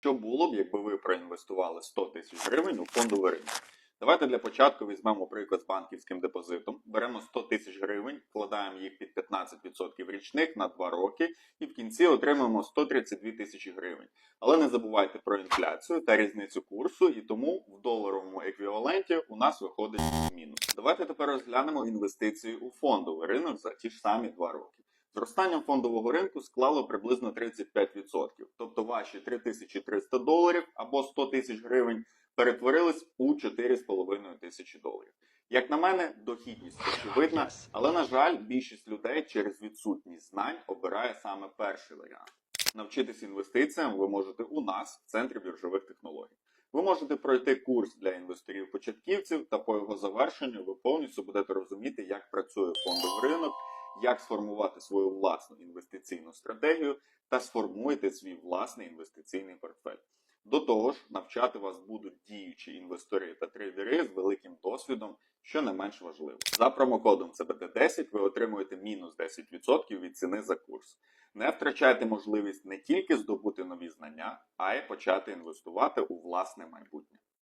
Що було б, якби ви проінвестували 100 тисяч гривень у фондовий ринок? Давайте для початку візьмемо приклад з банківським депозитом. Беремо 100 тисяч гривень, вкладаємо їх під 15% річних на 2 роки, і в кінці отримуємо 132 тисячі гривень. Але не забувайте про інфляцію та різницю курсу, і тому в доларовому еквіваленті у нас виходить мінус. Давайте тепер розглянемо інвестиції у фондовий ринок за ті ж самі 2 роки. Зростання фондового ринку склало приблизно 35%. Тобто ваші 3300 доларів або 100 тисяч гривень перетворились у 4,5 тисячі доларів. Як на мене, дохідність очевидна, але на жаль, більшість людей через відсутність знань обирає саме перший варіант. Навчитись інвестиціям ви можете у нас в центрі біржових технологій. Ви можете пройти курс для інвесторів-початківців, та по його завершенню ви повністю будете розуміти, як працює фондовий ринок, як сформувати свою власну інвестиційну стратегію та сформуєте свій власний інвестиційний портфель. До того ж, навчати вас будуть діючі інвестори та трейдери з великим досвідом, що не менш важливо. За промокодом CBD10 ви отримуєте мінус 10% від ціни за курс. Не втрачайте можливість не тільки здобути нові знання, а й почати інвестувати у власне майбутнє.